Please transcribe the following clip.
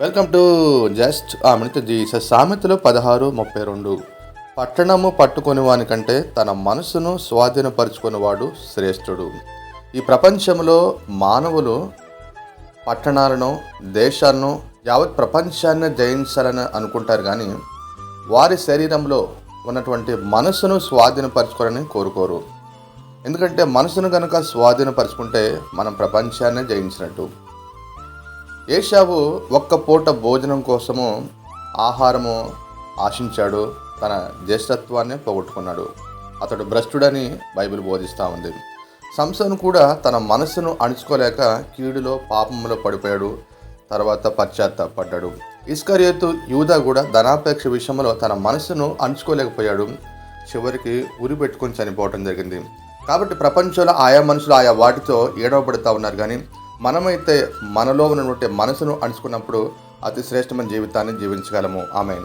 Welcome to just a minute Jesus సామెతలు పదహారు ముప్పై రెండు. పట్టణము పట్టుకుని వాని కంటే తన మనసును స్వాధీనపరుచుకునేవాడు శ్రేష్ఠుడు. ఈ ప్రపంచంలో మానవులు పట్టణాలను దేశాలను యావత్ ప్రపంచాన్ని జయించాలని అనుకుంటారు కానీ వారి శరీరంలో ఉన్నటువంటి మనసును స్వాధీనపరచుకోవాలని కోరుకోరు. ఎందుకంటే మనసును కనుక స్వాధీనపరుచుకుంటే మనం ప్రపంచాన్ని జయించినట్టు. ఏషావు ఒక్క పూట భోజనం కోసము ఆహారము ఆశించాడు. తన జ్యేష్ఠత్వాన్ని పోగొట్టుకున్నాడు. అతడు భ్రష్టుడని బైబిల్ బోధిస్తూ ఉంది. సంసను కూడా తన మనసును అణుచుకోలేక కీడులో పాపంలో పడిపోయాడు. తర్వాత పశ్చాత్తాపడ్డాడు. ఇస్కరియతు యూదా కూడా ధనాపేక్ష విషయంలో తన మనసును అణుచుకోలేకపోయాడు. చివరికి ఉరి పెట్టుకొని చనిపోవటం జరిగింది. కాబట్టి ప్రపంచంలో ఆయా మనుషులు ఆయా వాటితో ఏడవబడుతూ ఉన్నారు. కానీ మనమైతే మనలో ఉన్నటువంటి మనసును అణుచుకున్నప్పుడు అతి శ్రేష్టమైన జీవితాన్ని జీవించగలము. ఆమె